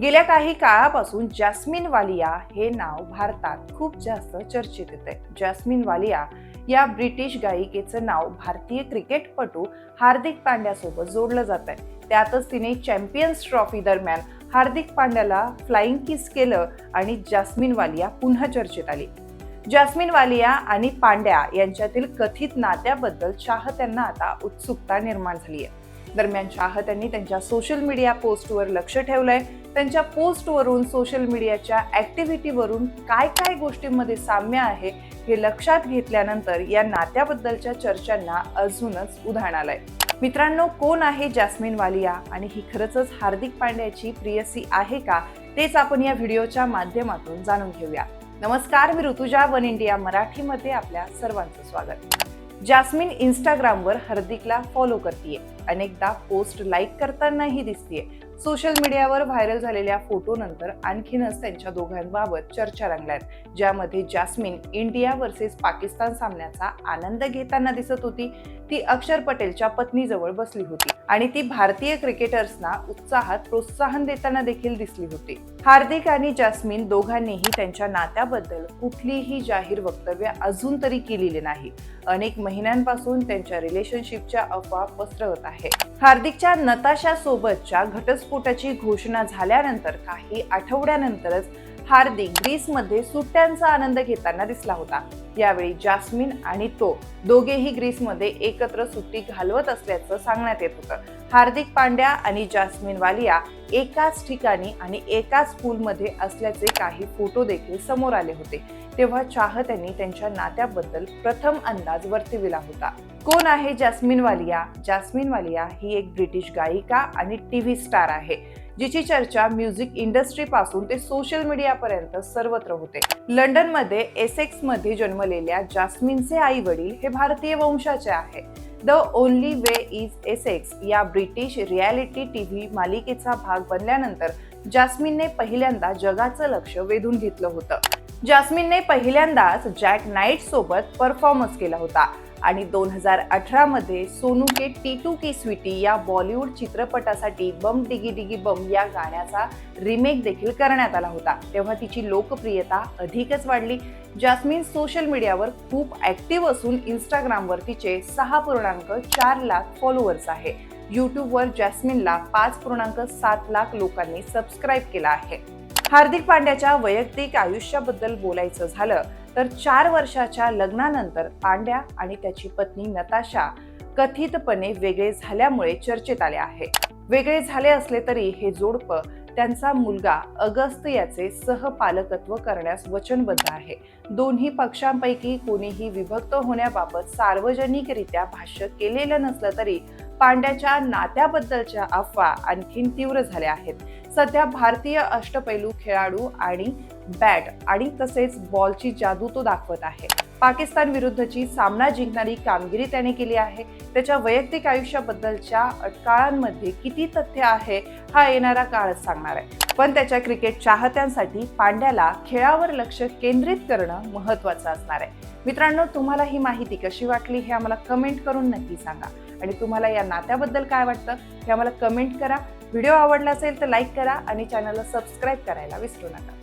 गेल्या काही काळापासून जॅस्मिन वालिया हे नाव भारतात खूप जास्त चर्चेत येते जॅस्मिन वालिया या ब्रिटिश गायिकेचं नाव भारतीय क्रिकेटपटू हार्दिक पांड्यासोबत जोडलं जात आहे त्यातच तिने चॅम्पियन्स ट्रॉफी दरम्यान हार्दिक पांड्याला फ्लाइंग किस केलं आणि जास्मिन वालिया पुन्हा चर्चेत आली. जास्मिन वालिया आणि पांड्या यांच्यातील कथित नात्याबद्दल चाहत्यांना आता उत्सुकता निर्माण झाली आहे दरम्यान चाहत्यांनी त्यांच्या सोशल मीडिया पोस्टवर लक्ष ठेवलंय. त्यांच्या पोस्टवरून सोशल मीडियाच्या ऍक्टिव्हिटीवरून काय काय गोष्टींमध्ये साम्य आहे हे लक्षात घेतल्यानंतर या नात्याबद्दलच्या चर्चांना अजूनच उधाण आलंय. मित्रांनो कोण आहे जास्मिन वालिया आणि ही खरंच हार्दिक पांड्याची प्रियसी आहे का? तेच आपण या व्हिडिओच्या माध्यमातून जाणून घेऊया. नमस्कार मी ऋतुजा वन इंडिया मराठीमध्ये आपल्या सर्वांचं स्वागत. जास्मिन इंस्टाग्रामवर हार्दिकला फॉलो करतीये. अनेकदा पोस्ट लाईक करतानाही दिसतीये. सोशल मीडियावर व्हायरल झालेल्या फोटोनंतर आणखीनच त्यांच्या दोघांबाबत चर्चा रंगल्यात. ज्यामध्ये जास्मिन इंडिया वर्सेस पाकिस्तान सामन्याचा आनंद घेताना दिसत होती. ती अक्षर पटेलच्या पत्नीजवळ बसली होती आणि ती भारतीय क्रिकेटर्सना उत्साहात प्रोत्साहन देताना देखील दिसली होती. हार्दिक आणि जास्मिन दोघांनीही त्यांच्या नात्याबद्दल कुठलीही जाहीर वक्तव्य अजून तरी केलेली नाही. अनेक महिन्यांपासून त्यांच्या रिलेशनशिपच्या अफवा पसरवत आहे. हार्दिकच्या नताशा सोबतच्या घटस्फोटाची घोषणा झाल्यानंतर काही आठवड्यानंतरच हार्दिक ग्रीसमध्ये सुट्ट्यांचा आनंद घेताना दिसला होता. यावेळी जास्मिन आणि तो दोघेही ग्रीसमध्ये एकत्र सुट्टी घालवत असल्याचं सांगण्यात येत होतं. हार्दिक पांड्या आणि जास्मिन वालिया एकाच ठिकाणी आणि एकाच पूलमध्ये असल्याचे काही फोटो देखील समोर आले होते. तेव्हा चाहत्यांनी त्यांच्या नात्याबद्दल प्रथम अंदाज वर्तविला होता. कोण आहे जास्मिन वालिया? जास्मिन वालिया ही एक ब्रिटिश गायिका आणि टीव्ही स्टार आहे जिची चर्चा म्युझिक इंडस्ट्रीपासून ते सोशल मीडियापर्यंत सर्वत्र होते. लंडनमध्ये एसेक्समध्ये जन्मलेल्या जास्मिनचे आई वडील हे भारतीय वंशाचे आहे. The only way is Essex या ब्रिटिश रियालिटी टीव्ही मालिकेचा भाग बनल्यानंतर जास्मिनने पहिल्यांदा जगाचं लक्ष वेधून घेतलं होतं. जास्मिनने पहिल्यांदाच जॅक नाईट सोबत परफॉर्मन्स केला होता. आणि दोन हजार अठरामध्ये सोनू के टी टू की स्वीटी या बॉलिवूड चित्रपटासाठी बम डिगी डिगी बम या गाण्याचा रिमेक देखील करण्यात आला होता. तेव्हा तिची लोकप्रियता अधिकच वाढली. जास्मिन सोशल मीडियावर खूप ॲक्टिव्ह असून इंस्टाग्रामवर तिचे सहा पूर्णांक चार लाख फॉलोअर्स आहे. यूट्यूबवर जॅस्मिनला पाच पूर्णांक सात लाख लोकांनी सबस्क्राईब केला आहे. हार्दिक पांड्याच्या वैयक्तिक आयुष्याबद्दल बोलायचं झालं तर चार वर्षाच्या लग्नानंतर पांड्या आणि त्याची पत्नी नताशा कथितपणे वेगळे झाल्यामुळे चर्चेत आले आहे. वेगळे झाले असले तरी हे जोडपं त्यांचा मुलगा अगस्त याचे सहपालकत्व करण्यास वचनबद्ध आहे. दोन्ही पक्षांपैकी कोणीही विभक्त होण्याबाबत सार्वजनिकरित्या भाष्य केलेलं नसलं तरी पांड्याच्या नात्याबद्दलच्या अफवा आणखीन तीव्र झाल्या आहेत. सध्या भारतीय अष्टपैलू खेळाडू आणि बॅट आणि तसेच बॉलची जादू तो दाखवत आहे. पाकिस्तान विरुद्धची सामना जिंकणारी कामगिरी त्याने केली आहे. त्याच्या वैयक्तिक आयुष्याबद्दलच्या अटकाळांमध्ये किती तथ्य आहे हा येणारा काळच सांगणार आहे. पण त्याच्या क्रिकेट चाहत्यांसाठी पांड्याला खेळावर लक्ष केंद्रित करणं महत्वाचं असणार आहे. मित्रांनो तुम्हाला ही माहिती कशी वाटली हे आम्हाला कमेंट करून नक्की सांगा. आणि तुम्हाला या नात्याबद्दल काय वाटतं हे आम्हाला कमेंट करा. व्हिडिओ आवडला असेल तर लाईक करा आणि चॅनलला सबस्क्राईब करायला विसरू नका.